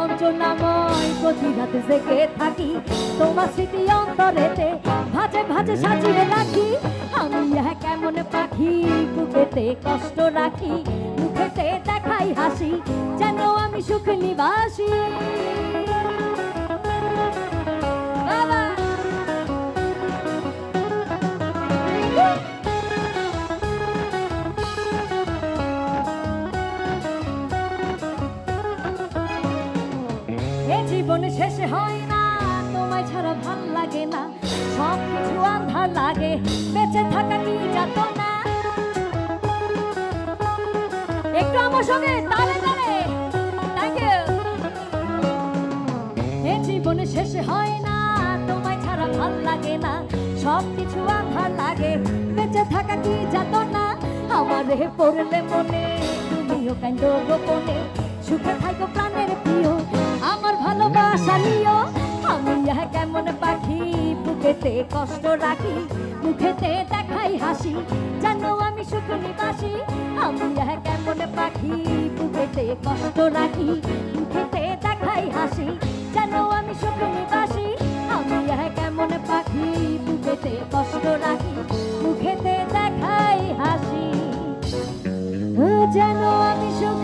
অন্তঃ চঞ্চনাময় প্রতি রাতে জেগে থাকি। তোমার স্মৃতি অন্তরেতে ভাজে ভাজে সাজিয়ে রাখি। আমি কেমন পাখি, বুকেতে কষ্ট রাখি। মুখেতে দেখাই হাসি, যেন আমি সুখ নিবাসী। এ জীবন শেষে হয় না, তোমায় ছাড়া ভালো লাগে না সব কিছু আন্ধার লাগে, বেঁচে থাকা কি যাত না একটু আমার সঙ্গে তালে তালে। এ জীবন শেষে হয় না, তোমায় ছাড়া ভালো লাগে না সব কিছু আন্ধার লাগে, বেঁচে থাকা কি যাত না আমারে পড়লে মনে, তুমিও কান্দ গোপনে, সুখে থাকো প্রাণের প্রিয়। কেমন পাখি? বুকেতে কষ্ট রাখি, মুখেতে দেখাই হাসি। জানো আমি সুখ নিবাসী আমি কেমন পাখি? বুকেতে কষ্ট রাখি, মুখেতে দেখাই হাসি। জানো আমি সুখ নিবাসী আমি কেমন পাখি? বুকেতে কষ্ট রাখি, মুখেতে দেখাই হাসি। যেন আমি সুখ